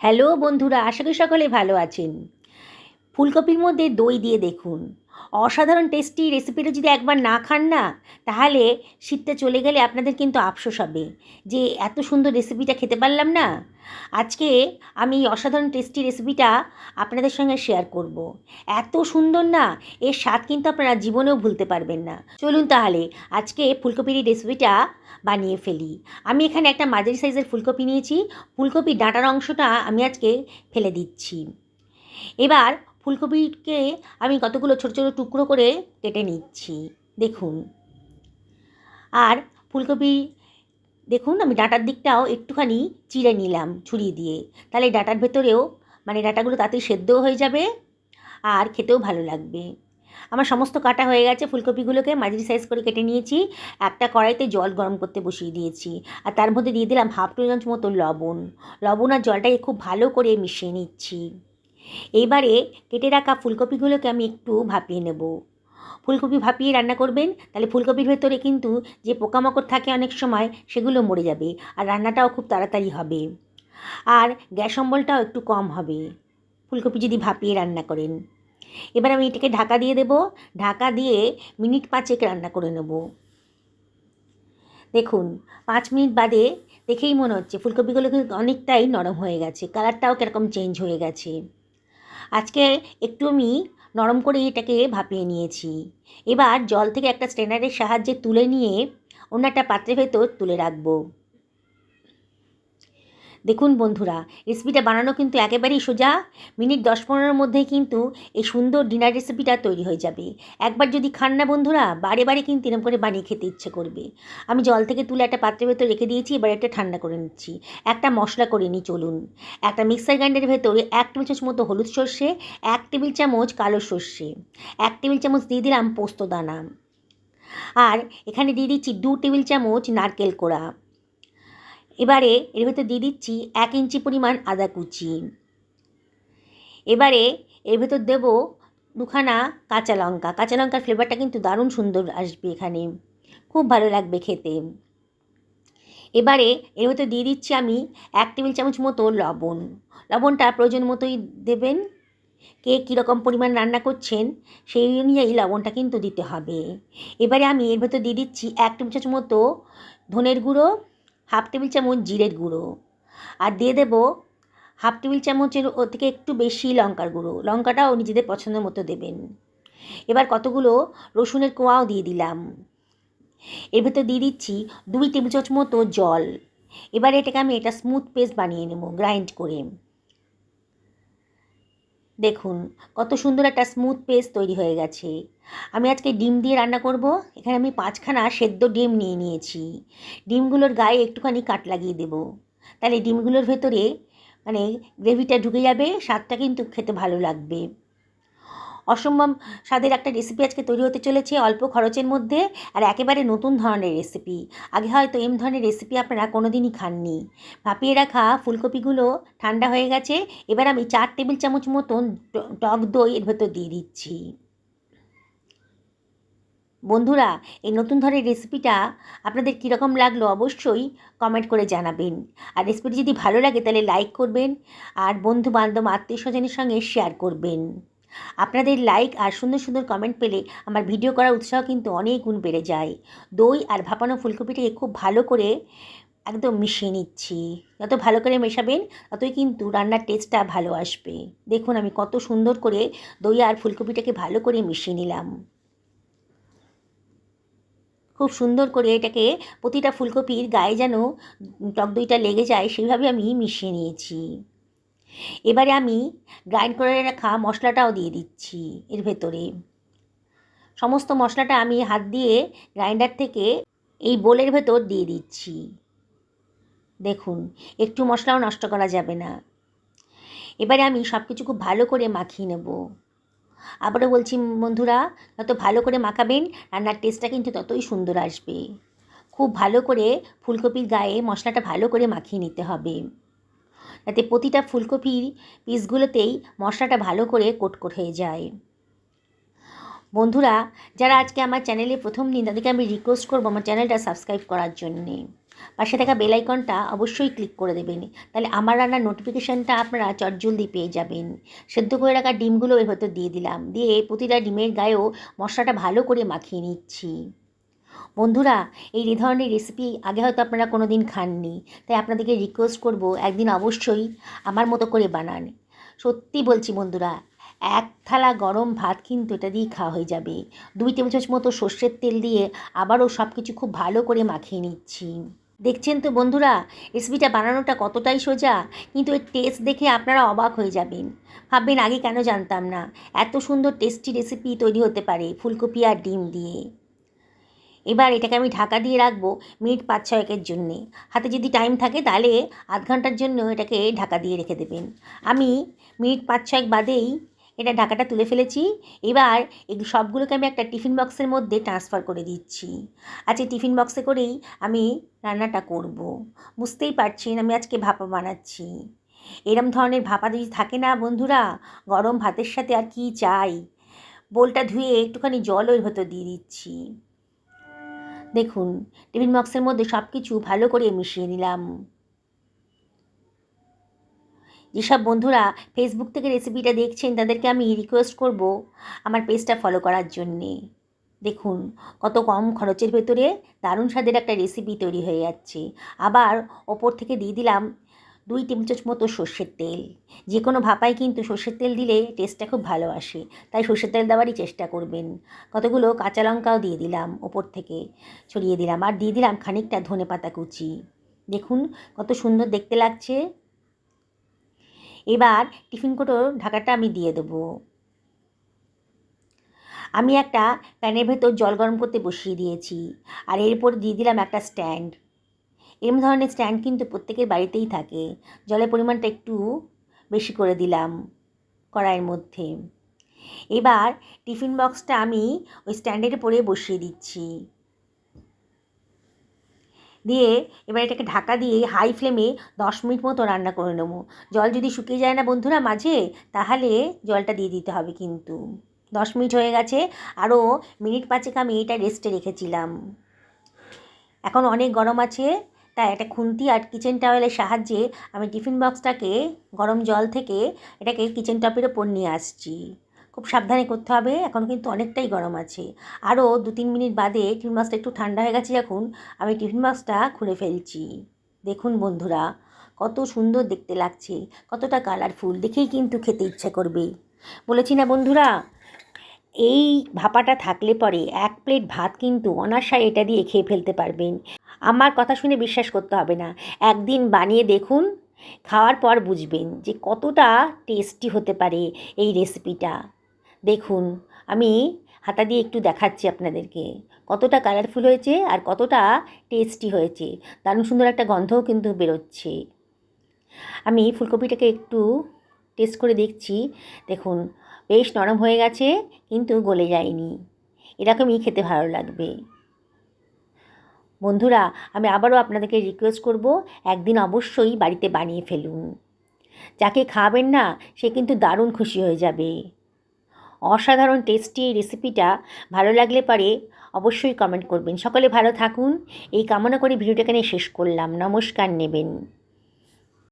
Hello বন্ধুরা আশা করি সকলে ভালো আছেন। ফুলকপির মধ্যে দই দিয়ে দেখুন। অসাধারণ টেস্টি রেসিপিটা যদি একবার না খান না, তাহলে শীতটা চলে গেলে আপনাদের কিন্তু আফসোস হবে যে এত সুন্দর রেসিপিটা খেতে পারলাম না। আজকে আমি অসাধারণ টেস্টি রেসিপিটা আপনাদের সঙ্গে শেয়ার করব। এত সুন্দর না, এর স্বাদ কিন্তু আপনারা জীবনেও ভুলতে পারবেন না। চলুন তাহলে আজকে ফুলকপির রেসিপিটা বানিয়ে ফেলি। আমি এখানে একটা মাঝারি সাইজের ফুলকপি নিয়েছি। ফুলকপির ডাঁটার অংশটা আমি আজকে ফেলে দিচ্ছি। এবার ফুলকপিকে আমি কতগুলো ছোটো ছোটো টুকরো করে কেটে নিচ্ছি। দেখুন। আর ফুলকপি, দেখুন আমি ডাঁটার দিকটাও একটুখানি চিড়ে নিলাম ছুরি দিয়ে। তাহলে ডাঁটার ভেতরেও মানে ডাঁটাগুলো তাড়াতাড়ি সেদ্ধও হয়ে যাবে আর খেতেও ভালো লাগবে। আমার সমস্ত কাটা হয়ে গেছে ফুলকপিগুলোকে, মাঝারি সাইজ করে কেটে নিয়েছি। একটা কড়াইতে জল গরম করতে বসিয়ে দিয়েছি। আর তার মধ্যে দিয়ে দিলাম হাফ টু চামচ মতো লবণ। লবণ আর জলটাকে খুব ভালো করে মিশিয়ে নিচ্ছি। এইবারে কেটে রাখা ফুলকপিগুলোকে আমি একটু ভাপিয়ে নেব। ফুলকপি ভাপিয়ে রান্না করবেন, তাহলে ফুলকপির ভেতরে কিন্তু যে পোকামাকড় থাকে অনেক সময় সেগুলো মরে যাবে আর রান্নাটাও খুব তাড়াতাড়ি হবে। আর গ্যাস অম্বলটাও একটু কম হবে। ফুলকপি যদি ভাপিয়ে রান্না করেন। এবার আমি এটাকে ঢাকা দিয়ে দেব। ঢাকা দিয়ে মিনিট পাঁচেক রান্না করে নেব। দেখুন, পাঁচ মিনিট বাদে দেখেই মনে হচ্ছে ফুলকপিগুলো কিন্তু অনেকটাই নরম হয়ে গেছে। কালারটাও কীরকম চেঞ্জ হয়ে গেছে। আজকে একটু আমি নরম করে এটাকে ভাপিয়ে নিয়েছি। এবার জল থেকে একটা স্ট্রেনারের সাহায্যে তুলে নিয়ে অন্য একটা পাত্রের ভেতর তুলে রাখব। দেখুন বন্ধুরা রেসিপিটা বানানো কিন্তু একেবারেই সোজা। মিনিট দশ পনেরোর মধ্যেই কিন্তু এই সুন্দর ডিনার রেসিপিটা তৈরি হয়ে যাবে। একবার যদি খান না বন্ধুরা, বারে বারে কিন্তু এরকম করে বানিয়ে খেতে ইচ্ছে করবে। আমি জল থেকে তুলে একটা পাত্রের ভেতর রেখে দিয়েছি, এবার একটা ঠান্ডা করে নিচ্ছি। একটা মশলা করে নিই, চলুন। একটা মিক্সার গ্রাইন্ডারের ভেতরে এক টেবিল চামচ মতো হলুদ সর্ষে, এক টেবিল চামচ কালো সর্ষে, এক টেবিল চামচ দিয়ে দিলাম পোস্ত দানা। আর এখানে দিয়ে দিচ্ছি দু টেবিল চামচ নারকেল কোড়া। এবারে এর ভেতর দিয়ে দিচ্ছি এক ইঞ্চি পরিমাণ আদা কুচি। এবারে এর ভেতর দেব দুখানা কাঁচা লঙ্কা। কাঁচা লঙ্কার ফ্লেভারটা কিন্তু দারুণ সুন্দর আসবে এখানে। খুব ভালো লাগবে খেতে। এবারে এর ভেতর দিয়ে দিচ্ছি আমি এক টেবিল চামচ মতো লবণ। লবণটা প্রয়োজন মতোই দেবেন। কে কীরকম পরিমাণ রান্না করছেন সেই অনুযায়ী লবণটা কিন্তু দিতে হবে। এবারে আমি এর ভেতর দিয়ে দিচ্ছি এক টেবিল চামচ মতো ধনের গুঁড়ো। হাফ টেবিল চামচ জিরের গুঁড়ো। আর দিয়ে দেব হাফ টেবিল চামচের ও থেকে একটু বেশি লঙ্কার গুঁড়ো। লঙ্কাটাও নিজেদের পছন্দ মতো দেবেন। এবার কতগুলো রসুনের কোয়াও দিয়ে দিলাম। এর ভেতর দিয়ে দিচ্ছি দুই টেবিল চামচ মতো জল। এবার এটাকে আমি এটা স্মুথ পেস্ট বানিয়ে নেব গ্রাইন্ড করে। দেখুন, কত সুন্দর একটা স্মুথ পেস্ট তৈরি হয়ে গেছে। আমি আজকে ডিম দিয়ে রান্না করব। এখানে আমি পাঁচখানা সেদ্ধ ডিম নিয়ে নিয়েছি। ডিমগুলোর গায়ে একটুখানি কাট লাগিয়ে দেব। তাহলে ডিমগুলোর ভেতরে মানে গ্রেভিটা ঢুকে যাবে, স্বাদটা কিন্তু খেতে ভালো লাগবে। অসম্ভব স্বাদের একটা রেসিপি আজকে তৈরি হতে চলেছে অল্প খরচের মধ্যে আর একেবারে নতুন ধরনের রেসিপি আগে হয়তো এম ধরনের রেসিপি আপনারা কোনো দিনই খাননি। ভাপিয়ে রাখা ফুলকপিগুলো ঠান্ডা হয়ে গেছে, এবার আমি চার টেবিল চামচ মতন টক দই এর ভেতর দিয়ে দিচ্ছি। বন্ধুরা, এই নতুন ধরনের রেসিপিটা আপনাদের কীরকম লাগল অবশ্যই কমেন্ট করে জানাবেন। আর রেসিপিটি যদি ভালো লাগে তাহলে লাইক করবেন আর বন্ধু বান্ধব আত্মীয় স্বজনের সঙ্গে শেয়ার করবেন। আপনাদের লাইক আর সুন্দর সুন্দর কমেন্ট পেলে আমার ভিডিও করার উৎসাহ কিন্তু অনেক গুণ বেড়ে যায়। দই আর ভাপানো ফুলকপিটাকে খুব ভালো করে একদম মিশিয়ে নিচ্ছি। যত ভালো করে মেশাবেন ততই কিন্তু রান্নার টেস্টটা ভালো আসবে। দেখুন আমি কত সুন্দর করে দই আর ফুলকপিটাকে ভালো করে মিশিয়ে নিলাম। খুব সুন্দর করে এটাকে প্রতিটা ফুলকপির গায়ে যেন টক দইটা লেগে যায় সেইভাবে আমি মিশিয়ে নিয়েছি। এবারে আমি গ্রাইন্ড করে রাখা মশলাটাও দিয়ে দিচ্ছি এর ভেতরে। সমস্ত মশলাটা আমি হাত দিয়ে গ্রাইন্ডার থেকে এই বোলের ভেতর দিয়ে দিচ্ছি। দেখুন, একটু মশলাও নষ্ট করা যাবে না। এবারে আমি সব কিছু খুব ভালো করে মাখিয়ে নেব। আবারও বলছি, বন্ধুরা, যত ভালো করে মাখাবেন, রান্নার টেস্টটা কিন্তু ততই সুন্দর আসবে। খুব ভালো করে ফুলকপির গায়ে মশলাটা ভালো করে মাখিয়ে নিতে হবে। যাতে প্রতিটা ফুলকপির পিসগুলোতেই মশলাটা ভালো করে কোটকোট হয়ে যায়। বন্ধুরা, যারা আজকে আমার চ্যানেলে প্রথম দিন, তাদেরকে আমি রিকোয়েস্ট করব আমার চ্যানেলটা সাবস্ক্রাইব করার জন্যে। পাশে থাকা বেল আইকনটা অবশ্যই ক্লিক করে দেবেন। তাহলে আমার রান্নার নোটিফিকেশানটা আপনারা চটজলদি পেয়ে যাবেন। সেদ্ধ করে রাখা ডিমগুলো এর ভেতর দিয়ে দিলাম। দিয়ে প্রতিটা ডিমের গায়েও মশলাটা ভালো করে মাখিয়ে নিচ্ছি। বন্ধুরা, এই ধরনের রেসিপি আগে হয়তো আপনারা কোনো দিন খাননি, তাই আপনাদেরকে রিকোয়েস্ট করব একদিন অবশ্যই আমার মতো করে বানান। সত্যি বলছি বন্ধুরা, এক থালা গরম ভাত কিন্তু এটা দিয়ে খাওয়া হয়ে যাবে। দুই চামচ মতো সর্ষের তেল দিয়ে আবারও সব কিছু খুব ভালো করে মাখিয়ে নিচ্ছি। দেখছেন তো বন্ধুরা রেসিপিটা বানানোটা কতটাই সোজা, কিন্তু এর টেস্ট দেখে আপনারা অবাক হয়ে যাবেন। ভাববেন আগে কেন জানতাম না, এত সুন্দর টেস্টি রেসিপি তৈরি হতে পারে ফুলকপি আর ডিম দিয়ে। এবার এটাকে আমি ঢাকা দিয়ে রাখব মিনিট পাঁচ ছয়েকের জন্যে। হাতে যদি টাইম থাকে তাহলে আধ ঘণ্টার জন্য এটাকে ঢাকা দিয়ে রেখে দেবেন। আমি মিনিট পাঁচ ছয়েক বাদেই এটা ঢাকাটা তুলে ফেলেছি। এবার এই সবগুলোকে আমি একটা টিফিন বক্সের মধ্যে ট্রান্সফার করে দিচ্ছি। আজকে টিফিন বক্সে করেই আমি রান্নাটা করব। বুঝতেই পারছেন আমি আজকে ভাপা বানাচ্ছি। এরম ধরনের ভাপা যদি থাকে না বন্ধুরা, গরম ভাতের সাথে আর কি চাই? বোলটা ধুয়ে একটুখানি জল ওর ভেতর দিয়ে দিচ্ছি। দেখুন, টিফিন বক্সের মধ্যে সব কিছু ভালো করে মিশিয়ে নিলাম। যেসব বন্ধুরা ফেসবুক থেকে রেসিপিটা দেখছেন, তাদেরকে আমি রিকোয়েস্ট করব আমার পেজটা ফলো করার জন্যে। দেখুন, কত কম খরচের ভেতরে দারুণ স্বাদের একটা রেসিপি তৈরি হয়ে যাচ্ছে। আবার ওপর থেকে দিয়ে দিলাম দুই টেবিল চামচ মতো সর্ষের তেল। যে কোনো ভাপায় কিন্তু সর্ষের তেল দিলে টেস্টটা খুব ভালো আসে, তাই সর্ষের তেল দেওয়ারই চেষ্টা করবেন। কতগুলো কাঁচা লঙ্কাও দিয়ে দিলাম ওপর থেকে, ছড়িয়ে দিলাম। আর দিয়ে দিলাম খানিকটা ধনে পাতা কুচি। দেখুন কত সুন্দর দেখতে লাগছে। এবার টিফিন কোটোর ঢাকাটা আমি দিয়ে দেবো। আমি একটা প্যানের ভেতর জল গরম করতে বসিয়ে দিয়েছি। আর এরপর দিয়ে দিলাম একটা স্ট্যান্ড। এরম ধরনের স্ট্যান্ড কিন্তু প্রত্যেকের বাড়িতেই থাকে। জলের পরিমাণটা একটু বেশি করে দিলাম কড়াইয়ের মধ্যে। এবার টিফিন বক্সটা আমি ওই স্ট্যান্ডের পরে বসিয়ে দিচ্ছি। দিয়ে এবার এটাকে ঢাকা দিয়ে হাই ফ্লেমে দশ মিনিট মতো রান্না করে নেব। জল যদি শুকিয়ে যায় না বন্ধুরা মাঝে, তাহলে জলটা দিয়ে দিতে হবে কিন্তু। দশ মিনিট হয়ে গেছে আরও মিনিট পাঁচেক আমি এটা রেস্টে রেখেছিলাম। এখন অনেক গরম আছে তাই একটা খুন্তি আর কিচেন টাওয়েলের সাহায্যে আমি টিফিন বক্সটাকে গরম জল থেকে এটাকে কিচেন টপের ওপর নিয়ে আসছি। খুব সাবধানে করতে হবে, এখন কিন্তু অনেকটাই গরম আছে। আরও দু তিন মিনিট বাদে টিফিন বক্সটা একটু ঠান্ডা হয়ে গেছে যখন আমি টিফিন বক্সটা খুলে ফেলছি। দেখুন বন্ধুরা, কত সুন্দর দেখতে লাগছে, কতটা কালারফুল দেখেই কিন্তু খেতে ইচ্ছে করবে। বলেছি না বন্ধুরা এই ভাপাটা থাকলে পরে এক প্লেট ভাত কিন্তু অনাশায় এটা দিয়ে খেয়ে ফেলতে পারবেন। আমার কথা শুনে বিশ্বাস করতে হবে না। একদিন বানিয়ে দেখুন, খাওয়ার পর বুঝবেন যে কতটা টেস্টি হতে পারে এই রেসিপিটা দেখুন, আমি হাতা দিয়ে একটু দেখাচ্ছি আপনাদেরকে। কতটা কালারফুল হয়েছে আর কতটা টেস্টি হয়েছে। দারুণ সুন্দর একটা গন্ধও কিন্তু বেরোচ্ছে। আমি ফুলকপিটাকে একটু টেস্ট করে দেখছি। দেখুন, বেশ নরম হয়ে গেছে, কিন্তু গলে যায়নি। এরকমই খেতে ভালো লাগবে। বন্ধুরা, আমি আবারও আপনাদেরকে রিকোয়েস্ট করব, একদিন অবশ্যই বাড়িতে বানিয়ে ফেলুন। যাকে খাবেন না, সে কিন্তু দারুণ খুশি হয়ে যাবে। অসাধারণ টেস্টি এই রেসিপিটা ভালো লাগলে পারে অবশ্যই কমেন্ট করবেন। সকলে ভালো থাকুন। এই কামনা করে ভিডিওটা এখানে শেষ করলাম। নমস্কার নেবেন।